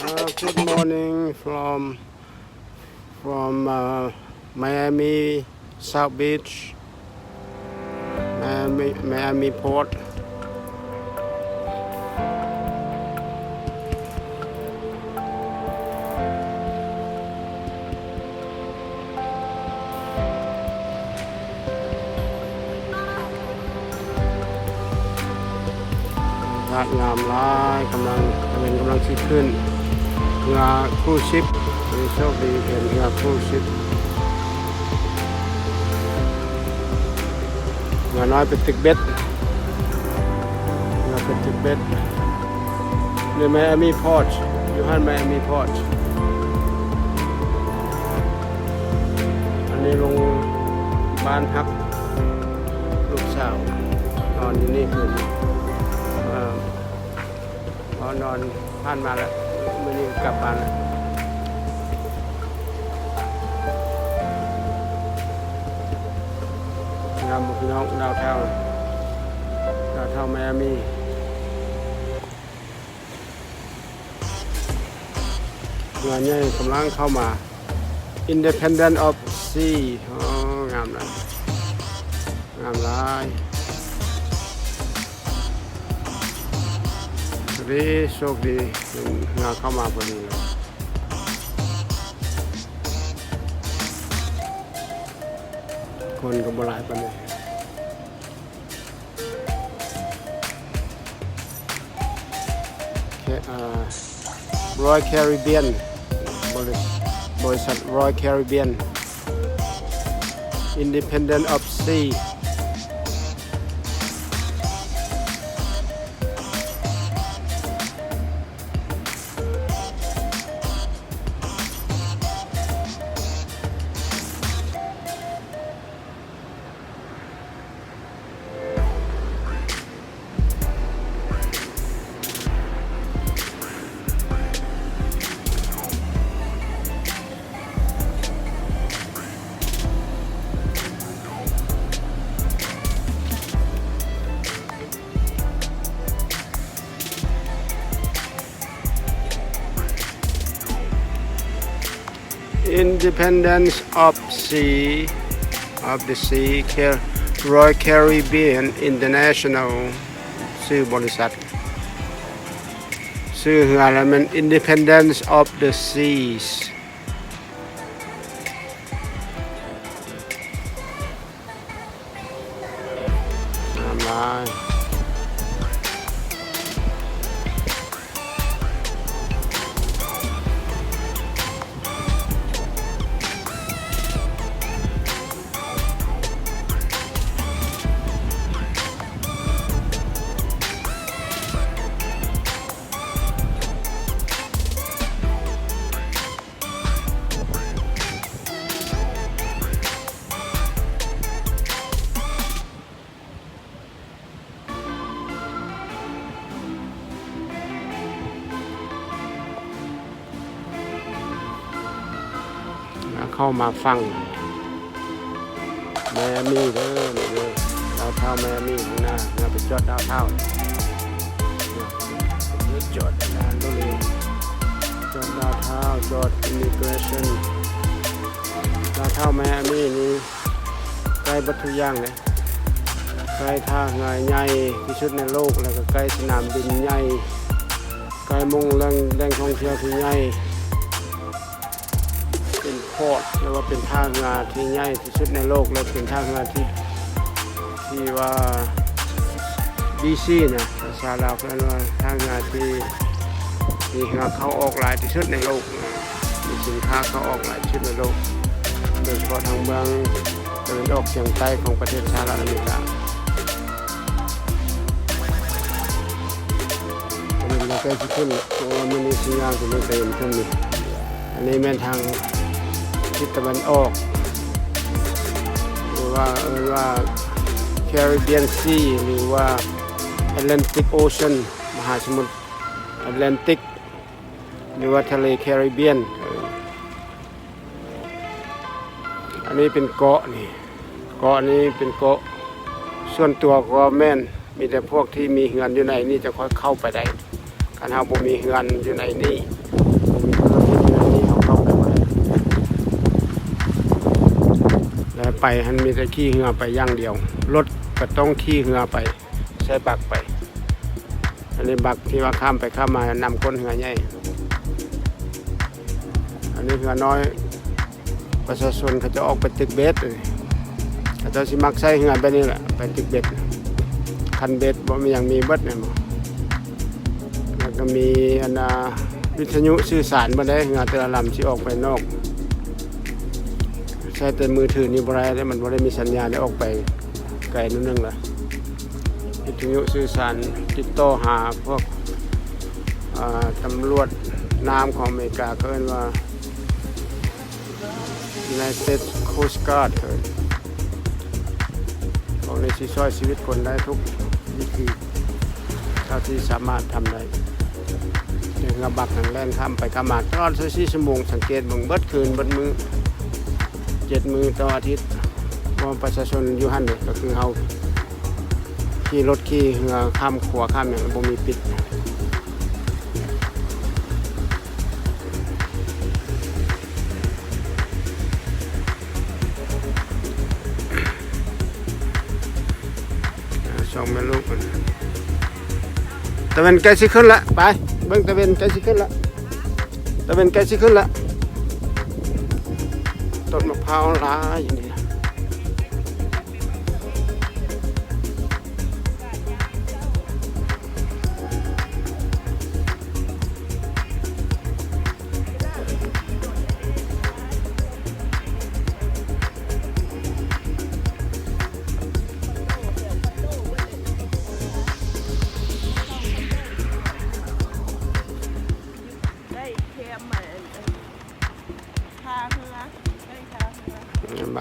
Uh, good morning from from uh, Miami South Beach, Miami Miami Port. อากาศงามร้ายกำลังเป็นกำลังชิดขึ้น เรือครูชิปมีโชคดีเห็นเรือครูชิปเรือน้อยเป็นตึกเบ็ดเรือเป็นตึกเบ็ดในไมอามีพอร์ตอยู่ฮันไมอามีพอร์ตอันนี้ลงบ้านพักลูกสาวนอนอยู่นี่คืนนอ่อพอนอนผ่านมาแล้ว มื่อนี้กลับบ้านแล้วงามพี่น้องดาวเท่าดาวเท่าไมอามีเรือเนี่กำลังเข้ามา Independent of Sea งามเลยงามหลาย ดีโชคดีงานเข้ามาพอดีคนก็บลายปานนี้แค่รอยแคริเบียนบริษัทบริษัทรอยแคริเบียน Independent of Sea 'Independence of Sea of the Sea Car- Royal Caribbean International ชื่อบริษัทชื่อเรืออะไรมัน Independence of the Seas น้ำลา เข้ามาฟัง แมมี่เด้อนี่เด้อดาวเท่าแมมี่ข้างหน้าเราไปจอดดาวเท่าจอดนานก็เลยจอดดาวเท่าจอดอิมิเกรชั่นดาวเท่าแมมี่นี่ใกล้บัตทุย่างเลยใกล้ท่าเรือใหญ่ที่สุดในโลกแล้วก็ใกล้สนามบินใหญ่ใกล้มงแหล่งแหล่งท่องเที่ยวที่ใหญ่ เป็นโคตแล้วก็เป็นท่าเรือที่ใหญ่ที่สุดในโลกและเป็นท่าเรือที่ที่ว่าบีซีนะภาษาเราวเรียกว่าท่าเรือที่มีเรือเข้าออกหลายที่สุดในโลกมีสินค้าเข้าออกหลายที่สุดในโลกโดยเฉพาะทางเมืองตะวันออกเฉียงใต้ของประเทศสหรัฐอเมริกาอันนี้เราใกล้ที่ขึ้นเพราะว่ามันมีสัญญาณที่ไม่เคยเห็นขึ้นนี่อันนี้แม่นทาง ทิศตะวันออกหรือว่าเอ่ยว่า Caribbean Sea หรือว่า Atlantic Ocean มหาสมุทร Atlantic หรือว่าทะเลแคริบเบียน อันนี้เป็นเกาะนี่ เกาะนี้เป็นเกาะ ส่วนตัวก็แม่น มีแต่พวกที่มีเฮือนอยู่ในนี่จะค่อยเข้าไปได้การหาบ่มีเฮือนอยู่ในนี่ ไปหันมีแต่ขี่เหือไปอย่างเดียว รถก็ต้องขี่เหือไป ใช้บักไป อันนี้บักที่ว่าข้ามไปข้ามมานำก้นเหือใหญ่อันนี้เหือน้อย ประชาชนเขาจะออกไปตึกเบสเลยเขาจะสิมักใช้เหือไปนี่แหละไปตึกเบสคันเบสบ่มีอย่างมีเบิดเนี่ยแล้วก็มีอันนาวิทยุสื่อสารมาได้เหือแต่ละลำที่ออกไปนอก ใช้แต่มือถือนี่บ่ได้แล้วมันบ่ได้มีสัญญาณได้ออกไปไกลนิดนึงล่ะวิทยุสื่อสารติดต่อหาพวกตำรวจน้ำของอเมริกาก็เอิ้นว่า United Coast Guard เอิ้นของในสิช่วยชีวิตคนได้ทุกวิธีเท่าที่สามารถทำได้เดินกระบักหันแล่นข้ามไปข้ามมาตลอด24ชั่วโมงสังเกตเบิ่งเบิดคืนเบิดมือ เจ็ดมือต่ออาทิตย์ว่าประชาชนอยู่หันเนี่ยก็คือเฮาขี่รถขี่เรือข้ามขัวข้ามอย่างบ่มีปิดสองแม่ลูกมันตะเวนใกล้สิขึ้นละไปเบิ่งตะเวนใกล้สิขึ้นละตะเวนใกล้สิขึ้นละ ต้นมะพร้าวหลายอย่างนี้ ค็ม